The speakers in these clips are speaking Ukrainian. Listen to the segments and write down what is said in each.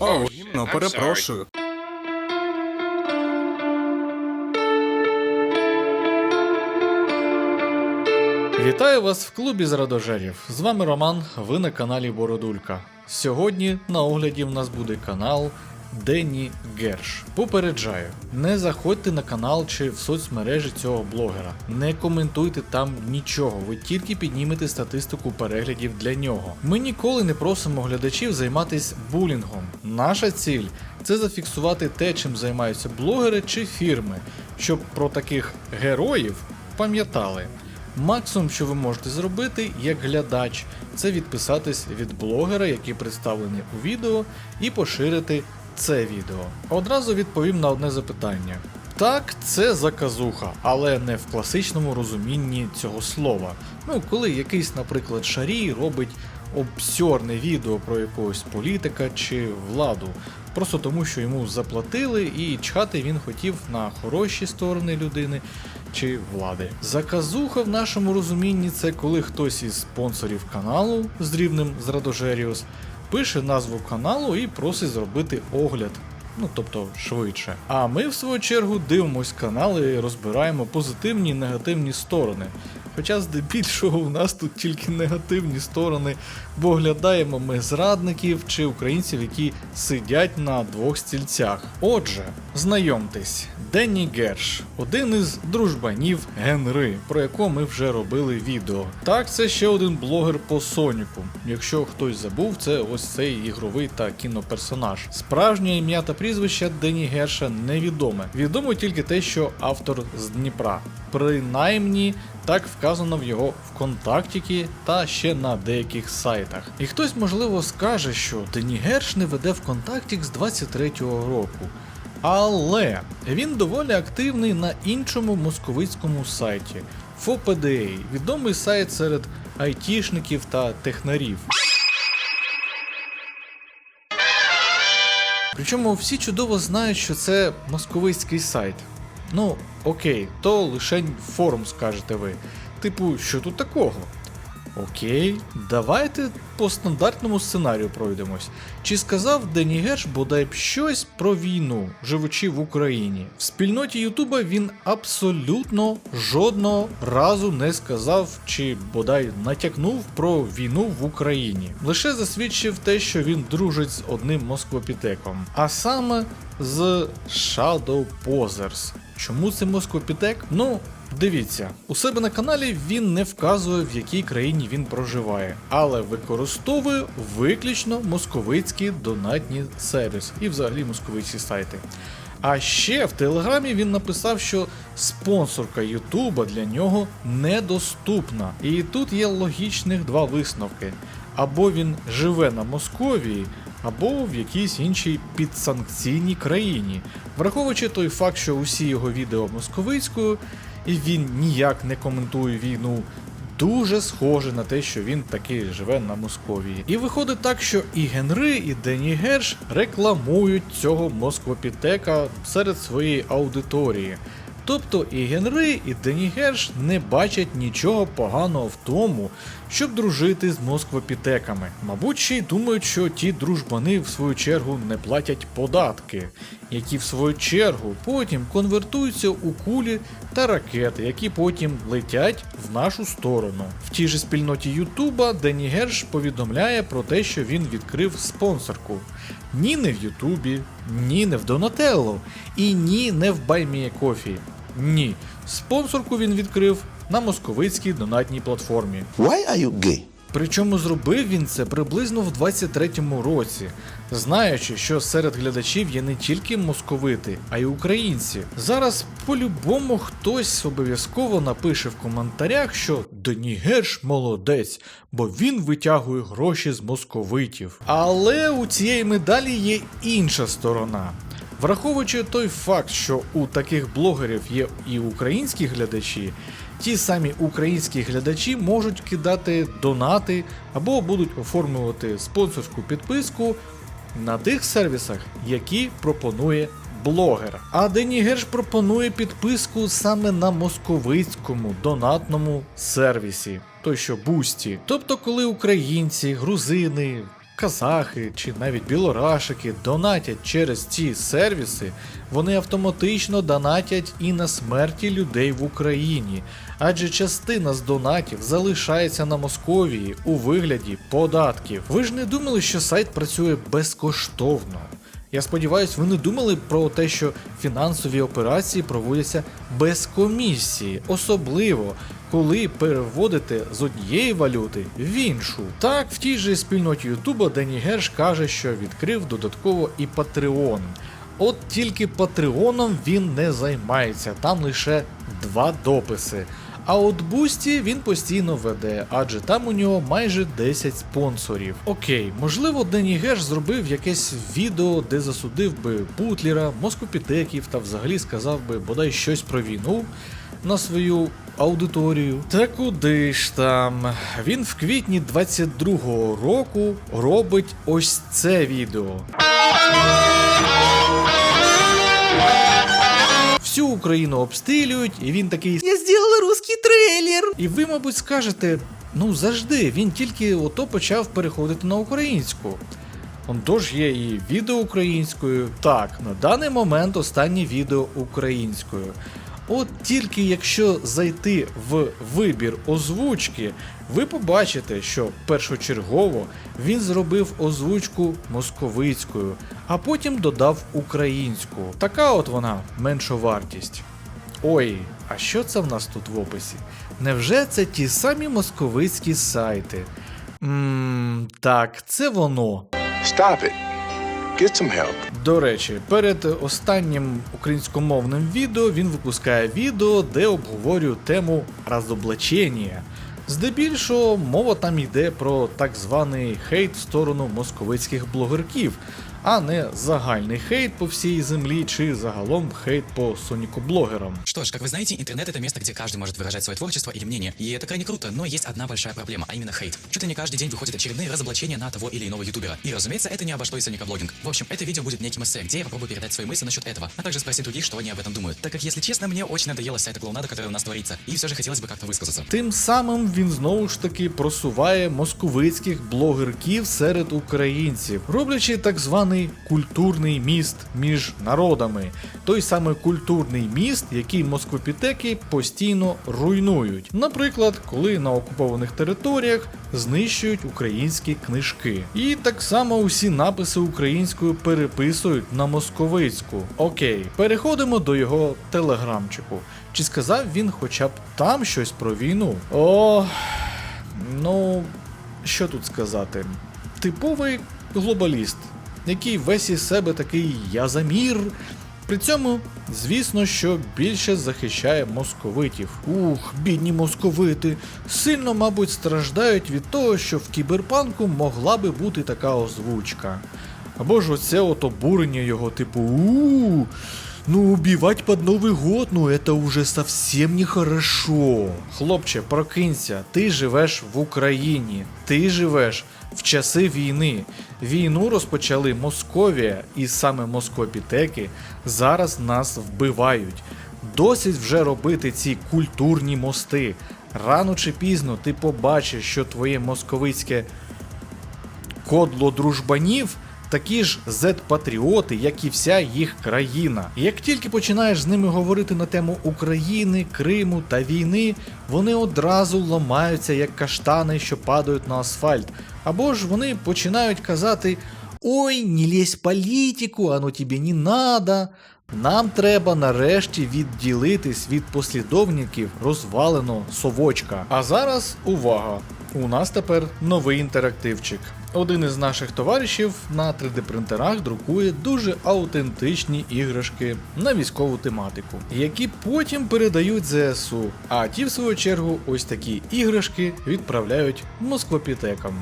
О, гімно, перепрошую. Вітаю вас в клубі зрадожерів. З вами Роман, ви на каналі Бородулька. Сьогодні на огляді в нас буде канал Денні Герш. Попереджаю, не заходьте на канал чи в соцмережі цього блогера. Не коментуйте там нічого, ви тільки піднімете статистику переглядів для нього. Ми ніколи не просимо глядачів займатися булінгом. Наша ціль це зафіксувати те, чим займаються блогери чи фірми, щоб про таких героїв пам'ятали. Максимум, що ви можете зробити як глядач, це відписатись від блогера, який представлений у відео, і поширити це відео. Одразу відповім на одне запитання. Так, це заказуха, але не в класичному розумінні цього слова. Ну, коли якийсь, наприклад, шарій робить обсьорне відео про якогось політика чи владу, просто тому, що йому заплатили і чхати він хотів на хороші сторони людини чи влади. Заказуха в нашому розумінні це коли хтось із спонсорів каналу з рівнем з Радожеріус пише назву каналу і просить зробити огляд. Ну, тобто швидше. А ми, в свою чергу, дивимось канали і розбираємо позитивні і негативні сторони. Хоча здебільшого у нас тут тільки негативні сторони, бо глядаємо ми зрадників чи українців, які сидять на двох стільцях. Отже, знайомтесь, Денні Герш, один із дружбанів Генри, про якого ми вже робили відео. Так, це ще один блогер по Соніку. Якщо хтось забув, це ось цей ігровий та кіноперсонаж. Справжнє ім'я та прізвище Денні Герша невідоме. Відомо тільки те, що автор з Дніпра. Принаймні, так вказано в його ВКонтактіки та ще на деяких сайтах. І хтось можливо скаже, що Дені Герш не веде ВКонтактік з 23-го року. Але він доволі активний на іншому московицькому сайті FOPDA, відомий сайт серед айтішників та технарів. Причому всі чудово знають, що це московицький сайт. Ну, окей, то лишень форум скажете ви. Типу, що тут такого? Окей, давайте по стандартному сценарію пройдемось. Чи сказав Дені Герш бодай б щось про війну, живучи в Україні? В спільноті Ютуба він абсолютно жодного разу не сказав чи бодай натякнув про війну в Україні. Лише засвідчив те, що він дружить з одним москвопітеком, а саме з Shadow Posers. Чому це москвопітек? Ну, Дивіться, у себе на каналі він не вказує, в якій країні він проживає, але використовує виключно московицькі донатні сервіси і взагалі московицькі сайти. А ще в Телеграмі він написав, що спонсорка Ютуба для нього недоступна. І тут є логічних два висновки: або він живе на Московії, або в якійсь іншій підсанкційній країні, враховуючи той факт, що усі його відео московицькою, і він ніяк не коментує війну. Дуже схоже на те, що він таки живе на Московії. І виходить так, що і Генри, і Дені Герш рекламують цього москвопітека серед своєї аудиторії. Тобто і Генри, і Дені Герш не бачать нічого поганого в тому, щоб дружити з москвопітеками. Мабуть, ще й думають, що ті дружбани в свою чергу не платять податки, які в свою чергу потім конвертуються у кулі та ракети, які потім летять в нашу сторону. В тій же спільноті Ютуба Дені Герш повідомляє про те, що він відкрив спонсорку. Ні не в Ютубі, ні не в Донателло, і ні не в Баймієкофі. Ні, спонсорку він відкрив на московицькій донатній платформі. Why are you gay? Причому зробив він це приблизно в 23-му році, знаючи, що серед глядачів є не тільки московити, а й українці. Зараз по-любому хтось обов'язково напише в коментарях, що Дені Герш молодець, бо він витягує гроші з московитів. Але у цієї медалі є інша сторона. Враховуючи той факт, що у таких блогерів є і українські глядачі, ті самі українські глядачі можуть кидати донати або будуть оформлювати спонсорську підписку на тих сервісах, які пропонує блогер. А Дені Герш пропонує підписку саме на московицькому донатному сервісі, той що Бусті. Тобто, коли українці, грузини, казахи чи навіть білорашики донатять через ці сервіси, вони автоматично донатять і на смерті людей в Україні, адже частина з донатів залишається на Московії у вигляді податків. Ви ж не думали, що сайт працює безкоштовно. Я сподіваюся, ви не думали про те, що фінансові операції проводяться без комісії, особливо коли переводите з однієї валюти в іншу. Так, в тій же спільноті Ютуба Дені Герш каже, що відкрив додатково і Patreon. От тільки Патреоном він не займається, там лише два дописи. А от Бусті він постійно веде, адже там у нього майже 10 спонсорів. Окей, можливо, Дені Геш зробив якесь відео, де засудив би Бутлера, москопітеків та взагалі сказав би бодай щось про війну на свою аудиторію. Та куди ж там? Він в квітні 22-го року робить ось це відео. Всю Україну обстрілюють, і він такий Я зробив русський трейлер. І ви, мабуть, скажете: ну завжди, він тільки ото почав переходити на українську. Он тож є і відео українською. Так, на даний момент останнє відео українською. От тільки якщо зайти в вибір озвучки, ви побачите, що першочергово він зробив озвучку московицькою, а потім додав українську. Така от вона меншовартість. Ой, а що це в нас тут в описі? Невже це ті самі московицькі сайти? Ммм, так, це воно. Stop it. Get some help. До речі, перед останнім українськомовним відео він випускає відео, де обговорює тему розоблачення. Здебільшого мова там йде про так званий хейт в сторону московицьких блогерків, а не загальний хейт по всій землі чи загалом хейт по сонікоблогерам. Что ж, как вы знаете, интернет это место, где каждый может выражать свое творчество или мнение. И это крайне круто, но есть одна большая проблема, а именно хейт. Чуть ли не каждый день выходят очередные разоблачения на того или иного ютубера. И разумеется, это не обошло и соникоблогинг. В общем, это видео будет неким эссе, где я попробую передать свои мысли насчет этого, а также спросить других, что они об этом думают. Так как, если честно, мне очень надоело сайта клоунада, который у нас творится. И все же хотелось бы как-то высказаться. Тим самим він знову ж таки просуває московицьких блогерків серед українців, роблячи так званий культурний міст між народами. Той самий культурний міст, який москвопітеки постійно руйнують. Наприклад, коли на окупованих територіях знищують українські книжки. І так само усі написи українською переписують на московицьку. Окей, переходимо до його телеграмчику. Чи сказав він хоча б там щось про війну? О, ну, що тут сказати? Типовий глобаліст, який весь із себе такий я за мір. При цьому, звісно, що більше захищає московитів. Ух, бідні московити, сильно, мабуть, страждають від того, що в кіберпанку могла би бути така озвучка. Або ж оце от обурення його, типу, у ну убивать под Новый год, ну это уже совсем нехорошо. Хлопче, прокинься, ти живеш в Україні, ти живеш в часи війни. Війну розпочали Московія, і саме москопітеки зараз нас вбивають. Досить вже робити ці культурні мости. Рано чи пізно ти побачиш, що твоє московицьке кодло дружбанів такі ж зет-патріоти, як і вся їх країна. Як тільки починаєш з ними говорити на тему України, Криму та війни, вони одразу ламаються як каштани, що падають на асфальт. Або ж вони починають казати: Ой, не лізь політику, оно тобі не надо. Нам треба нарешті відділитись від послідовників розваленого совочка. А зараз увага! У нас тепер новий інтерактивчик. Один із наших товаришів на 3D принтерах друкує дуже аутентичні іграшки на військову тематику, які потім передають ЗСУ. А ті, в свою чергу, ось такі іграшки відправляють москвопітекам.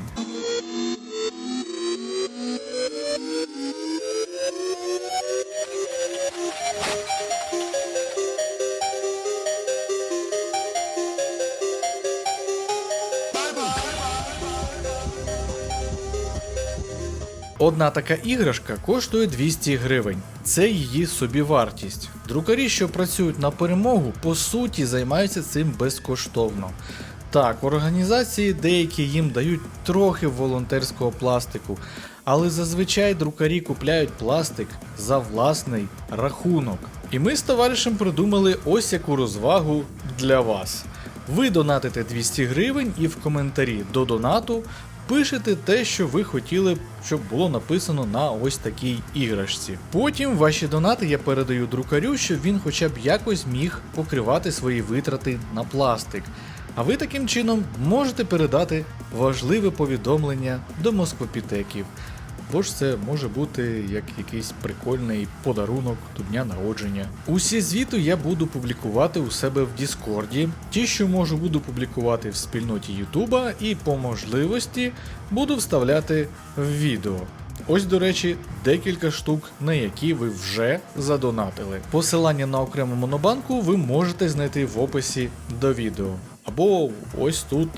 Одна така іграшка коштує 200 гривень. Це її собівартість. Друкарі, що працюють на перемогу, по суті займаються цим безкоштовно. Так, організації деякі їм дають трохи волонтерського пластику, але зазвичай друкарі купляють пластик за власний рахунок. І ми з товаришем придумали ось яку розвагу для вас. Ви донатите 200 гривень і в коментарі до донату пишете те, що ви хотіли, щоб було написано на ось такій іграшці. Потім ваші донати я передаю друкарю, щоб він хоча б якось міг покривати свої витрати на пластик. А ви таким чином можете передати важливе повідомлення до москвопітеків. Бо ж це може бути як якийсь прикольний подарунок до дня народження. Усі звіти я буду публікувати у себе в Діскорді. Ті, що можу, буду публікувати в спільноті Ютуба, і по можливості буду вставляти в відео. Ось, до речі, декілька штук, на які ви вже задонатили. Посилання на окрему монобанку ви можете знайти в описі до відео. Або ось тут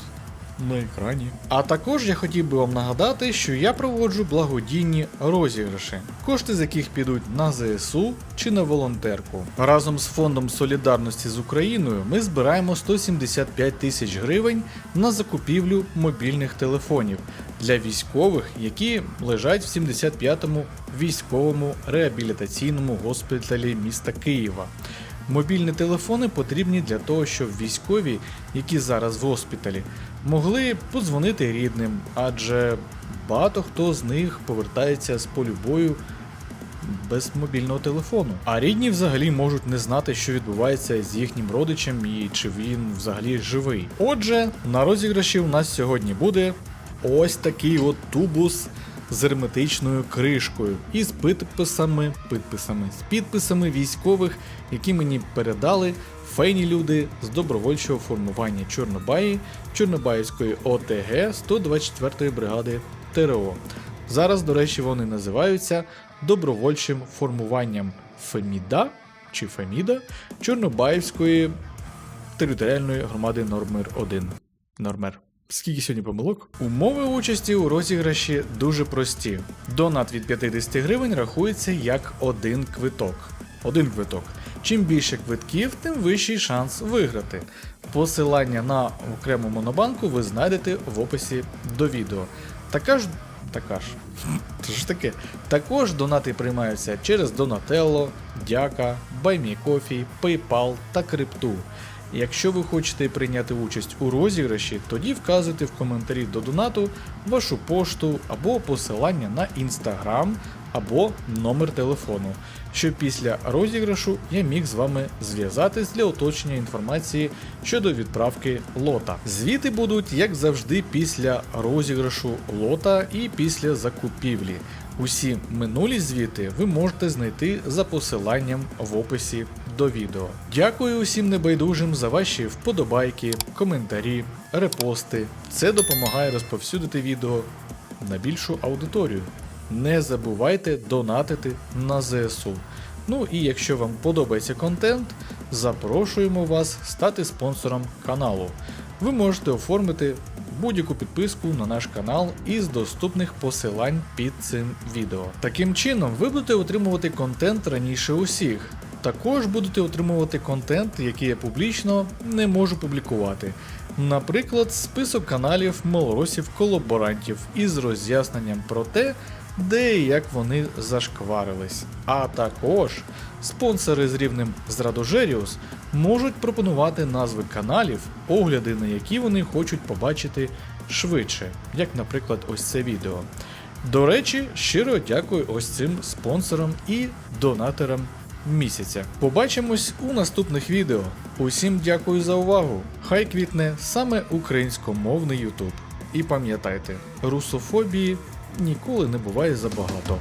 на екрані. А також я хотів би вам нагадати, що я проводжу благодійні розіграші, кошти з яких підуть на ЗСУ чи на волонтерку. Разом з фондом солідарності з Україною ми збираємо 175 тисяч гривень на закупівлю мобільних телефонів для військових, які лежать в 75-му військовому реабілітаційному госпіталі міста Києва. Мобільні телефони потрібні для того, щоб військові, які зараз в госпіталі, могли подзвонити рідним, адже багато хто з них повертається з полю бою без мобільного телефону. А рідні взагалі можуть не знати, що відбувається з їхнім родичем і чи він взагалі живий. Отже, на розіграші у нас сьогодні буде ось такий от тубус з герметичною кришкою і з підписами, підписами, з підписами військових, які мені передали фейні люди з добровольчого формування Чорнобаї Чорнобаївської ОТГ 124-ї бригади ТРО. Зараз, до речі, вони називаються добровольчим формуванням Феміда чи Феміда Чорнобаївської територіальної громади Нормер 1. Нормер. Скільки сьогодні помилок? Умови участі у розіграші дуже прості. Донат від 50 гривень рахується як один квиток. Один квиток. Чим більше квитків, тим вищий шанс виграти. Посилання на окрему монобанку ви знайдете в описі до відео. Така ж. Така ж. Ж таке. Також донати приймаються через Donatello, Дяка, BuyMeCoffee, PayPal та Крипту. Якщо ви хочете прийняти участь у розіграші, тоді вказуйте в коментарі до донату вашу пошту або посилання на інстаграм або номер телефону, щоб після розіграшу я міг з вами зв'язатись для уточнення інформації щодо відправки лота. Звіти будуть, як завжди, після розіграшу лота і після закупівлі. Усі минулі звіти ви можете знайти за посиланням в описі до відео. Дякую усім небайдужим за ваші вподобайки, коментарі, репости. Це допомагає розповсюдити відео на більшу аудиторію. Не забувайте донатити на ЗСУ. Ну і якщо вам подобається контент, запрошуємо вас стати спонсором каналу. Ви можете оформити будь-яку підписку на наш канал із доступних посилань під цим відео. Таким чином, ви будете отримувати контент раніше усіх. Також будете отримувати контент, який я публічно не можу публікувати. Наприклад, список каналів малоросів-колаборантів із роз'ясненням про те, де і як вони зашкварились. А також спонсори з рівнем Зрадожеріус можуть пропонувати назви каналів, огляди на які вони хочуть побачити швидше, як, наприклад, ось це відео. До речі, щиро дякую ось цим спонсорам і донаторам місяця. Побачимось у наступних відео. Усім дякую за увагу! Хай квітне саме українськомовний YouTube. І пам'ятайте, русофобії ніколи не буває забагато.